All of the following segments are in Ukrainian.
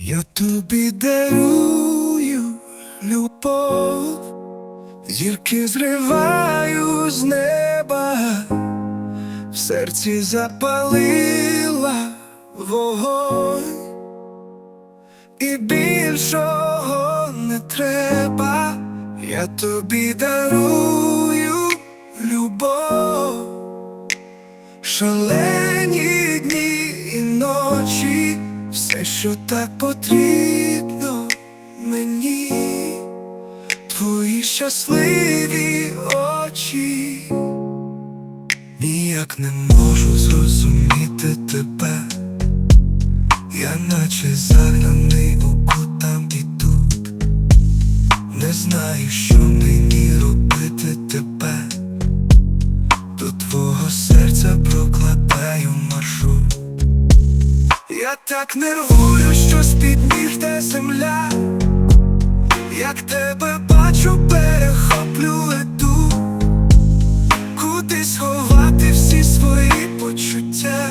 Я тобі дарую любов, зірки зриваю з неба, в серці запалила вогонь, і більшого не треба, я тобі дарую все, що так потрібно мені, твої щасливі очі, ніяк не можу зрозуміти тебе, я наче загнаний у кут там і тут, не знаю, що Я так нервую, що з-під ніг йде земля. Як тебе бачу, перехоплю лету, куди сховати всі свої почуття.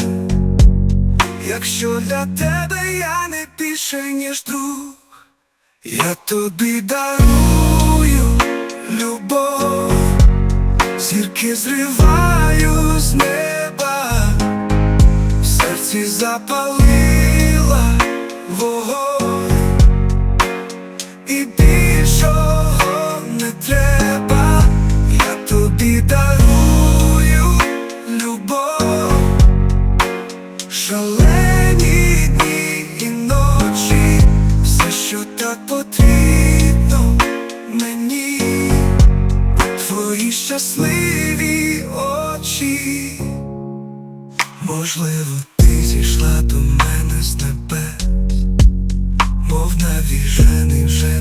Якщо для тебе я не більше, ніж друг, я тобі дарую любов. Зірки зриваю з неба, в серці запалила можливо, ти зійшла до мене з небес, мов навіжений вже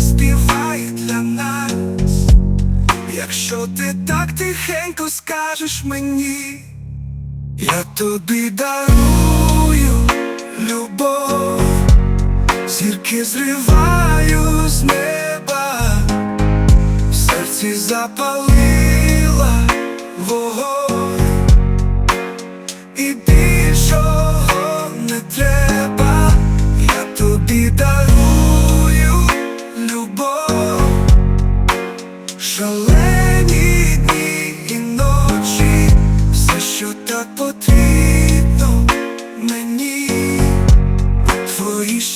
заспіває для нас. Якщо ти так тихенько скажеш мені, я тобі дарую любов, зірки зриваю з неба, в серці запалила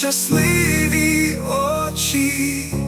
щасливі очі.